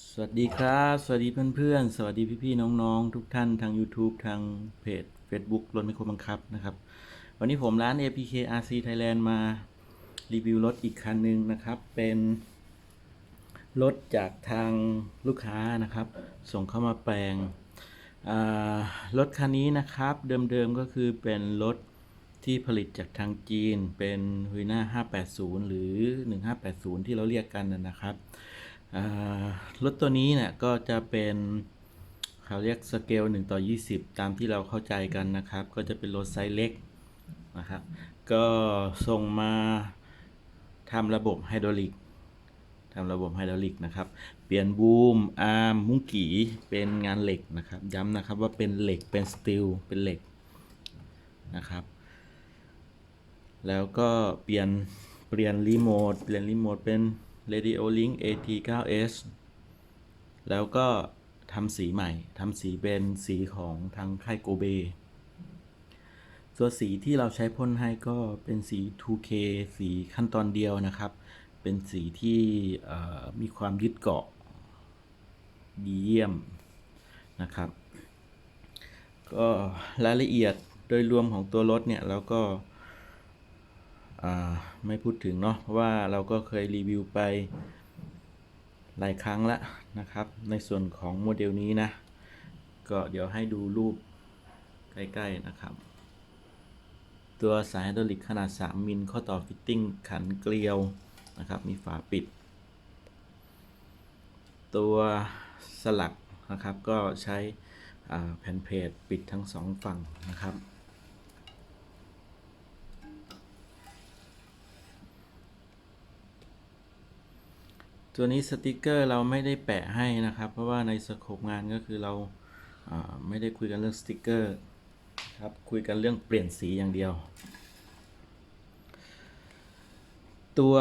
สวัสดีครับ สวัสดีเพื่อนๆ สวัสดีพี่ๆ น้องๆ ทุกท่านทาง YouTube ทางเพจ Facebook รถไม่ครบังคับนะครับ วันนี้ผมร้าน APK RC Thailand มารีวิวรถอีกคันหนึ่งนะครับ เป็นรถจากทางลูกค้านะครับ ส่งเข้ามาแปลงรถคันนี้นะครับ เดิมๆ ก็คือเป็นรถที่ผลิตจากทางจีนเป็นฮุยน่า580 หรือ 1580 ที่เราเรียกกันนะครับ รถตัวนี้เนี่ยก็จะเป็นเขาเรียกสเกล1ต่อ 20 ตามที่เราเข้าใจกันนะครับ ก็จะเป็นรถไซส์เล็กนะครับ ก็ส่งมาทำระบบไฮดรอลิกทำระบบไฮดรอลิกนะครับ เปลี่ยนบูมอาร์มมุ้งกีเป็นงานเหล็กนะครับ ย้ำนะครับว่าเป็นเหล็กเป็นสตีลเป็นเหล็กนะครับ แล้วก็เปลี่ยนเปลี่ยนรีโมทเปลี่ยนรีโมทเป็น Radio Link AT9S แล้วก็ทำสีใหม่ทำสีเป็นสีของทางค่ายโกเบส่วนสีที่เราใช้พ่นให้ก็เป็นสี 2K สีขั้นตอนเดียวนะครับ เป็นสีที่มีความยึดเกาะดีเยี่ยมนะครับ ก็รายละเอียดโดยรวมของตัวรถเนี่ยเราก็ ไม่พูดถึงเนาะเพราะว่าเราก็เคยรีวิวไปหลายครั้งแล้วนะครับ ในส่วนของโมเดลนี้นะ ก็เดี๋ยวให้ดูรูปใกล้ ๆ นะครับ ตัวสายไฮดรอลิกขนาด 3 มิลข้อต่อฟิตติ้งขันเกลียวนะครับ มีฝาปิด ตัวสลักนะครับก็ใช้แผ่นเพจปิดทั้งสองฝั่งนะครับ ตัวนี้สติกเกอร์เราไม่ได้แปะให้นะครับ เพราะว่าในสโคปงานก็คือเราอ่าไม่ได้คุยกันเรื่องสติกเกอร์ครับคุยกันเรื่องเปลี่ยนสีอย่างเดียว ตัว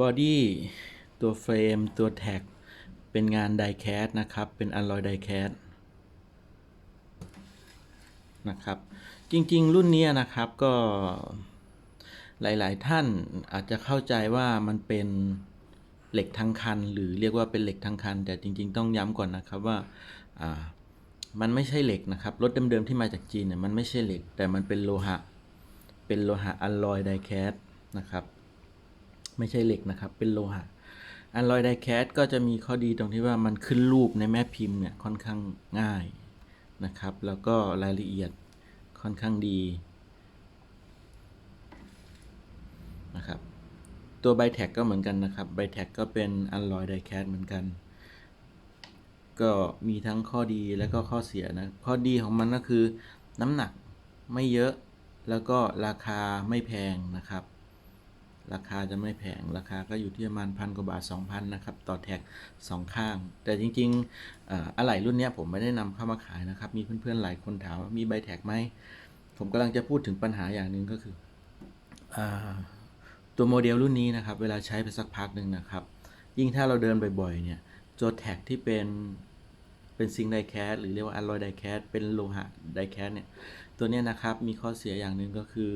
บอดี้ตัวเฟรมตัวแท็กเป็นงานไดแคสนะครับ เป็นอ l ลอยไดแคสนะครับ จริงๆ รุ่นนี้นะครับก็หลายๆท่านอาจจะเข้าใจว่ามันเป็น เหล็กทั้งคัน หรือเรียกว่าเป็นเหล็กทั้งคัน แต่จริง ๆ ต้องย้ำก่อนนะครับว่ามันไม่ใช่เหล็กนะครับ รถเดิมๆที่มาจากจีนเนี่ยมันไม่ใช่เหล็ก แต่มันเป็นโลหะ เป็นโลหะอ l ลลอยไดแคสนะครับ ไม่ใช่เหล็กนะครับ เป็นโลหะอันลอยไดแคสก็จะมีข้อดีตรงที่ว่ามันขึ้นรูปในแม่พิมพ์เนี่ยค่อนข้างง่ายนะครับ แล้วก็รายละเอียดค่อนข้างดีนะครับ ตัวไบแท็กก็เหมือนกันนะครับไบแท็กก็เป็นอันลอยไดแคสเหมือนกัน ก็มีทั้งข้อดีและก็ข้อเสียนะ ข้อดีของมันก็คือน้ำหนักไม่เยอะแล้วก็ราคาไม่แพงนะครับ ราคาจะไม่แพง ราคาก็อยู่ที่ประมาณพันกว่าบาท 2,000 นะครับ ต่อแท็กสองข้าง แต่จริงๆอะไหล่รุ่นนี้ผมไม่ได้นำเข้ามาขายนะครับ มีเพื่อนๆหลายคนถามว่ามีใบแท็กไหม ผมกำลังจะพูดถึงปัญหาอย่างหนึ่งก็คืออา ตัวโมเดลรุ่นนี้นะครับเวลาใช้ไปสักพักหนึ่งนะครับ ยิ่งถ้าเราเดินบ่อยๆเนี่ยตัวแท็กที่เป็นเป็นซิงไดแคสหรือเรียกว่าอ l ลอยไดแคสเป็นโลหะไดแคสเนี่ยตัวเนี้ยนะครับมีข้อเสียอย่างหนึ่งก็คือ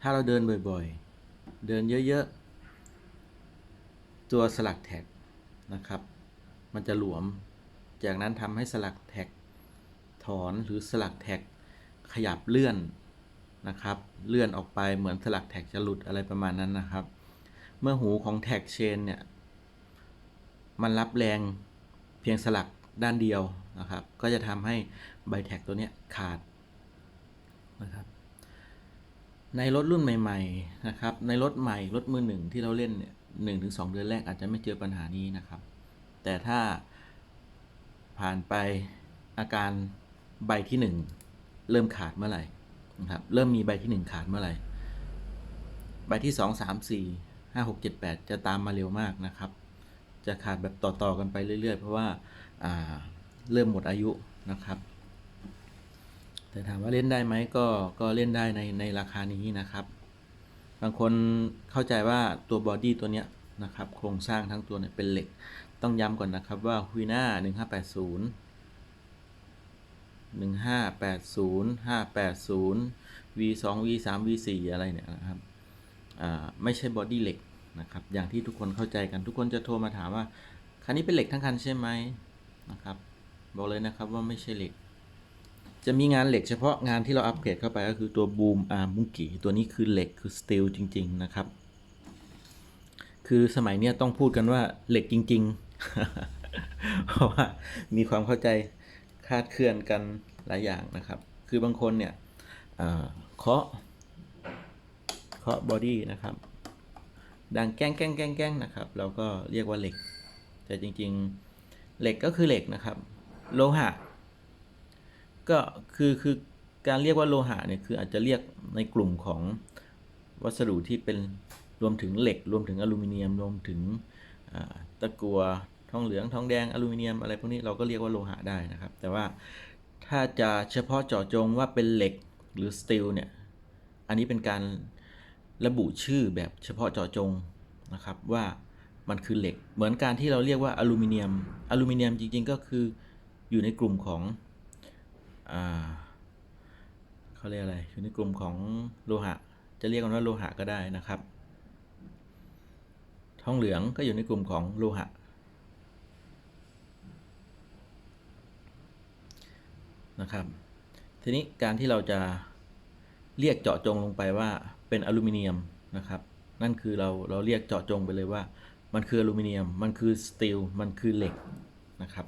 ถ้าเราเดินบ่อยๆ เดินเยอะๆ ตัวสลักแท็กนะครับ มันจะหลวม จากนั้นทำให้สลักแท็กถอนหรือสลักแท็กขยับเลื่อน นะครับ เลื่อนออกไปเหมือนสลักแท็กจะหลุดอะไรประมาณนั้นนะครับ เมื่อหูของแท็กเชนเนี่ย มันรับแรงเพียงสลักด้านเดียวนะครับ ก็จะทำให้ใบแท็กตัวเนี้ยขาดนะครับในรถรุ่นใหม่ๆนะครับ ในรถใหม่รถมือหนึ่งที่เราเล่นเนี่ยหนึ่งถึงสองเดือนแรกอาจจะไม่เจอปัญหานี้นะครับ แต่ถ้าผ่านไปอาการใบที่หนึ่งเริ่มขาดเมื่อไหร่ นะครับ เริ่มมีใบที่หนึ่งขาดเมื่อไหร่ ใบที่สองสามสี่ห้าหกเจ็ดแปดจะตามมาเร็วมากนะครับ จะขาดแบบต่อๆกันไปเรื่อยๆ เพราะว่าาเริ่มหมดอายุนะครับ แต่ถามว่าเล่นได้ไหมก็ก็เล่นได้ในในราคานี้นะครับ บางคนเข้าใจว่าตัวบอดี้ตัวเนี้ยนะครับ โครงสร้างทั้งตัวเนี่ยเป็นเหล็ก ต้องย้ำก่อนนะครับว่าฮุยน่า1580 1580 580 V2 V3 V4 อะไรเนี่ยนะครับไม่ใช่บอดี้เหล็กนะครับ อย่างที่ทุกคนเข้าใจกันทุกคนจะโทรมาถามว่า คันนี้เป็นเหล็กทั้งคันใช่ไหมนะครับ บอกเลยนะครับว่าไม่ใช่เหล็ก จะมีงานเหล็กเฉพาะงานที่เราอัปเกรดเข้าไปก็คือตัวบูมอาร์มุงกีตัวนี้คือเหล็กคือสตีลจริง ๆ นะครับ คือสมัยนี้ต้องพูดกันว่าเหล็กจริง ๆ เพราะว่ามีความเข้าใจ คาดเคลื่อนกันหลายอย่างนะครับ คือบางคนเนี่ยเคาะเคาะบอดี้นะครับ ดังแก้งแก้งแก้งแก้งนะครับ เราก็เรียกว่าเหล็ก แต่จริงๆเหล็กก็คือเหล็กนะครับ โลหะ ก็คือคือการเรียกว่าโลหะเนี่ยคืออาจจะเรียกในกลุ่มของวัสดุที่เป็นรวมถึงเหล็ก รวมถึงอลูมิเนียม รวมถึงตะกัว ทองเหลืองทองแดงอลูมิเนียมอะไรพวกนี้เราก็เรียกว่าโลหะได้นะครับ แต่ว่าถ้าจะเฉพาะเจาะจงว่าเป็นเหล็กหรือสตีลเนี่ยอันนี้เป็นการระบุชื่อแบบเฉพาะเจาะจงนะครับว่ามันคือเหล็ก เหมือนการที่เราเรียกว่าอลูมิเนียมอลูมิเนียมจริงๆก็คืออยู่ในกลุ่มของอเขาเรียกอะไรอยู่ในกลุ่มของโลหะ จะเรียกกันว่าโลหะก็ได้นะครับ ทองเหลืองก็อยู่ในกลุ่มของโลหะ นะครับ ทีนี้การที่เราจะเรียกเจาะจงลงไปว่าเป็นอลูมิเนียมนะครับ นั่นคือเราเราเรียกเจาะจงไปเลยว่า มันคืออลูมิเนียม มันคือสตีล มันคือเหล็กนะครับ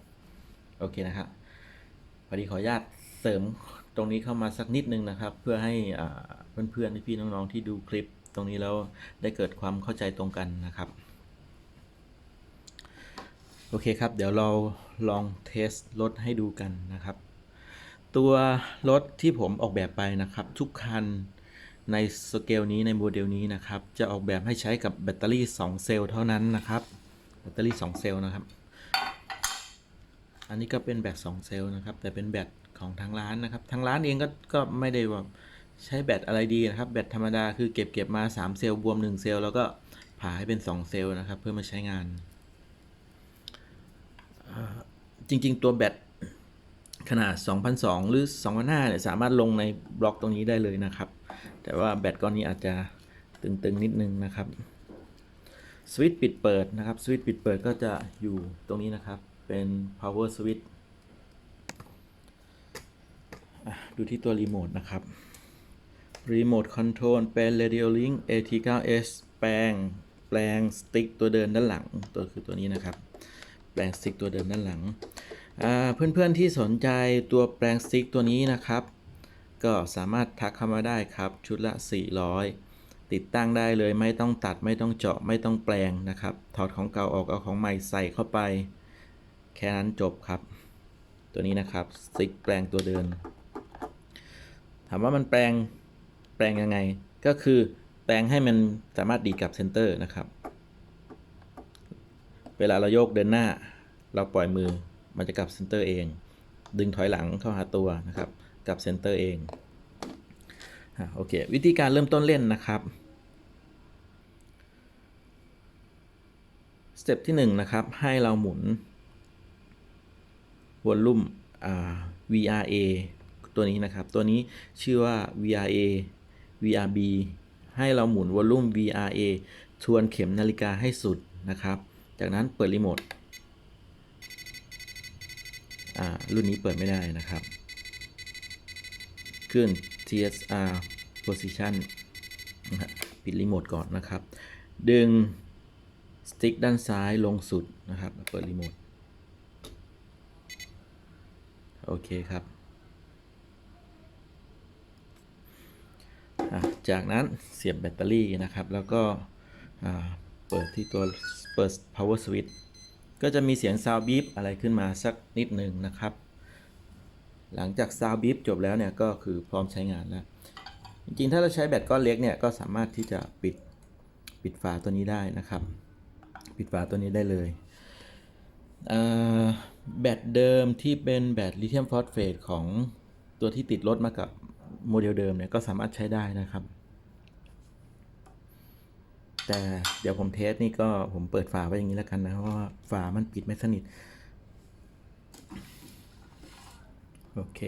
โอเคนะครับพอดีขออนุญาตเสริมตรงนี้เข้ามาสักนิดนึงนะครับ เพื่อให้อ่าเพื่อนๆพี่ๆน้องๆที่ดูคลิป ตรงนี้แล้วได้เกิดความเข้าใจตรงกันนะครับโอเคครับ เดี๋ยวเราลองเทสรถให้ดูกันนะครับ ตัวรถที่ผมออกแบบไปนะครับ ทุกคันในสเกลนี้ในโมเดลนี้นะครับ จะออกแบบให้ใช้กับแบตเตอรี่ 2 เซลล์เท่านั้นนะครับ แบตเตอรี่ 2 เซลล์นะครับ อันนี้ก็เป็นแบต 2 เซลล์นะครับ แต่เป็นแบตของทางร้านนะครับ ทางร้านเองก็ก็ไม่ได้ว่าใช้แบตอะไรดีนะครับ แบตธรรมดาคือเก็บเก็บมา 3 เซลล์บวม 1 เซลล์แล้วก็ผ่าให้เป็น 2 เซลล์นะครับ เพื่อมาใช้งาน จริง ๆ ตัวแบต ขนาด 2,002 หรือ2,500เนี่ยสามารถลงในบล็อกตรงนี้ได้เลยนะครับ แต่ว่าแบตก้อนนี้อาจจะตึงๆนิดนึงนะครับสวิตช์ปิดเปิดนะครับสวิตช์ปิดเปิดก็จะอยู่ตรงนี้นะครับเป็น power switch ดูที่ตัวรีโมทนะครับรีโมทคอนโทรลเป็น Radio Link AT9S แปลงแปลงสติ๊กตัวเดินด้านหลัง ตัวคือตัวนี้นะครับ แปลงสติ๊กตัวเดินด้านหลัง เพื่อนๆที่สนใจตัวแปลงสติ๊กตัวนี้นะครับ ก็สามารถทักเข้ามาได้ครับ ชุดละ 400 ติดตั้งได้เลยไม่ต้องตัดไม่ต้องเจาะไม่ต้องแปลงนะครับ ถอดของเก่าออกเอาของใหม่ใส่เข้าไป แค่นั้นจบครับ ตัวนี้นะครับสติ๊กแปลงตัวเดิน ถามว่ามันแปลงแปลงยังไง ก็คือแปลงให้มันสามารถดีดกับเซนเตอร์นะครับ เวลาเราโยกเดินหน้า เราปล่อยมือ มันจะกลับเซนเตอร์เอง ดึงถอยหลังเข้าหาตัวนะครับกลับเซนเตอร์เองโอเค วิธีการเริ่มต้นเล่นนะครับสเต็ปที่ 1 นะครับ ให้เราหมุนวอลลุ่ม VRA ตัวนี้นะครับ ตัวนี้ชื่อว่า VRA VRB ให้เราหมุนวอลลุ่ม VRA ทวนเข็มนาฬิกาให้สุดนะครับ จากนั้นเปิดรีโมท รุ่นนี้เปิดไม่ได้นะครับ ขึ้น TSR position ปิดรีโมทก่อนนะครับ ดึงสติ๊กด้านซ้ายลงสุดนะครับ เปิดรีโมท โอเคครับ จากนั้นเสียบแบตเตอรี่นะครับ แล้วก็เปิดที่ตัวเปิด power switch ก็จะมีเสียง sound beep อะไรขึ้นมาสักนิดหนึ่งนะครับ หลังจาก sound beep จบแล้วเนี่ยก็คือพร้อมใช้งานแล้ว จริงๆ ถ้าเราใช้แบตก้อนเล็กเนี่ยก็สามารถที่จะปิดปิดฝาตัวนี้ได้นะครับ ปิดฝาตัวนี้ได้เลยแบตเดิมที่เป็นแบตลิเธียมฟอสเฟตของตัวที่ติดรถมากับโมเดลเดิมเนี่ยก็สามารถใช้ได้นะครับ แต่เดี๋ยวผมเทสนี่ก็ผมเปิดฝาไว้อย่างนี้แล้วกันนะเพราะว่าฝามันปิดไม่สนิท โอเค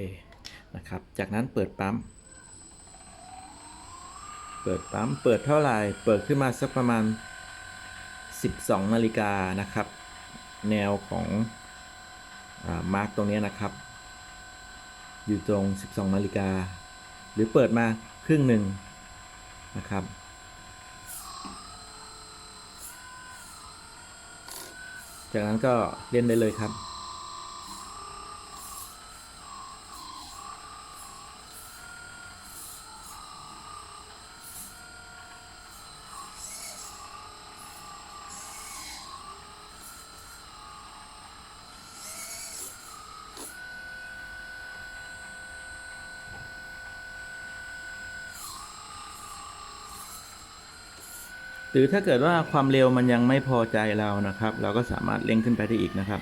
นะครับ จากนั้นเปิดปั๊ม เปิดปั๊ม เปิดเท่าไหร่ เปิดขึ้นมาสักประมาณ 12นาฬิกานะครับ แนวของมาร์กตรงนี้นะครับ อยู่ตรง 12นาฬิกา หรือเปิดมาครึ่งหนึ่งนะครับ จากนั้นก็เล่นได้เลยครับ หรือถ้าเกิดว่าความเร็วมันยังไม่พอใจเรานะครับ เราก็สามารถเร่งขึ้นไปได้อีกนะครับ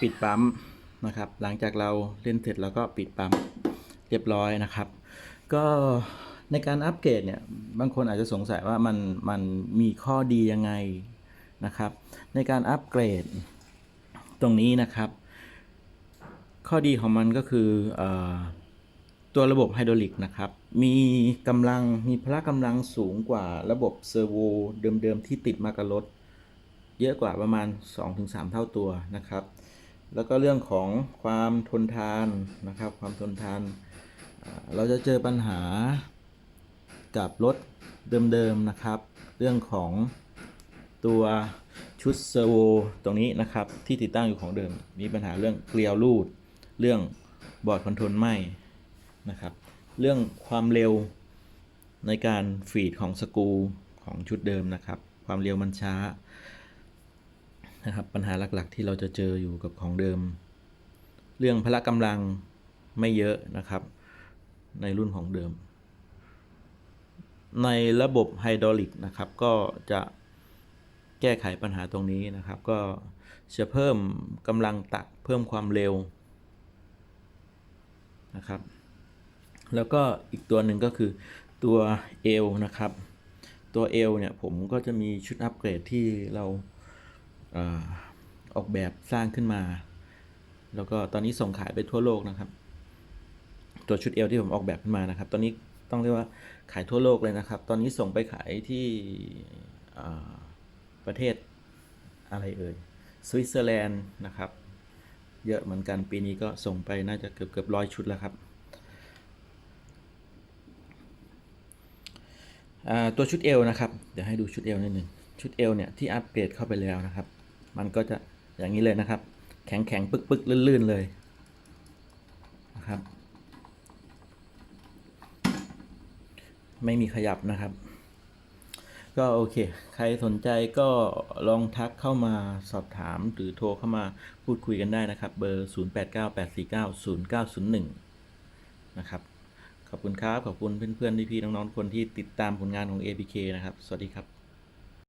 ปิดปั๊มนะครับ หลังจากเราเล่นเสร็จแล้วก็ปิดปั๊มเรียบร้อยนะครับ ก็ในการอัปเกรดเนี่ยบางคนอาจจะสงสัยว่ามันมันมีข้อดียังไงนะครับ ในการอัปเกรดตรงนี้นะครับ ข้อดีของมันก็คือออตัวระบบไฮดรอลิกนะครับ มีกำลังมีพละกำลังสูงกว่าระบบเซอร์โวเดิมๆที่ติดมากับรถ เยอะกว่าประมาณ 2-3 เท่าตัวนะครับ แล้วก็เรื่องของความทนทานนะครับ ความทนทาน เราจะเจอปัญหากับรถเดิมๆนะครับ เรื่องของตัวชุดเซอร์โวตรงนี้นะครับที่ติดตั้งอยู่ของเดิม มีปัญหาเรื่องเกลียวรูด เรื่องบอร์ดคอนโทรลไหมนะครับเรื่องความเร็วในการฟีดของสกูของชุดเดิมนะครับ ความเร็วมันช้า นะครับ ปัญหาหลักๆ ที่เราจะเจออยู่กับของเดิม เรื่องพละกำลังไม่เยอะนะครับ ในรุ่นของเดิม ในระบบไฮดรอลิกนะครับ ก็จะแก้ไขปัญหาตรงนี้นะครับ ก็จะเพิ่มกำลังตักเพิ่มความเร็วนะครับ แล้วก็อีกตัวหนึ่งก็คือตัวเอวนะครับ ตัวเอวเนี่ยผมก็จะมีชุดอัปเกรดที่เรา ออกแบบสร้างขึ้นมา แล้วก็ตอนนี้ส่งขายไปทั่วโลกนะครับ ตัวชุดเอวที่ผมออกแบบขึ้นมานะครับ ตอนนี้ต้องเรียกว่าขายทั่วโลกเลยนะครับ ตอนนี้ส่งไปขายที่ประเทศอะไรเอ่ยสวิตเซอร์แลนด์นะครับ เยอะเหมือนกันปีนี้ก็ส่งไปน่าจะเกือบเกือบร้อยชุดแล้วครับตัวชุดเอวนะครับ เดี๋ยวให้ดูชุดเอวนิดหนึ่งชุดเอวเนี่ยที่อัปเกรดเข้าไปแล้วนะครับ มันก็จะอย่างนี้เลยนะครับ แข็งแข็งปึกปึกลื่นๆเลยนะครับ ไม่มีขยับนะครับ ก็โอเค ใครสนใจก็ลองทักเข้ามาสอบถามหรือโทรเข้ามาพูดคุยกันได้นะครับ เบอร์ 0898490901 นะครับ ขอบคุณครับ ขอบคุณเพื่อนๆพี่ๆน้องๆคนที่ติดตามผลงานของ APK นะครับ สวัสดีครับ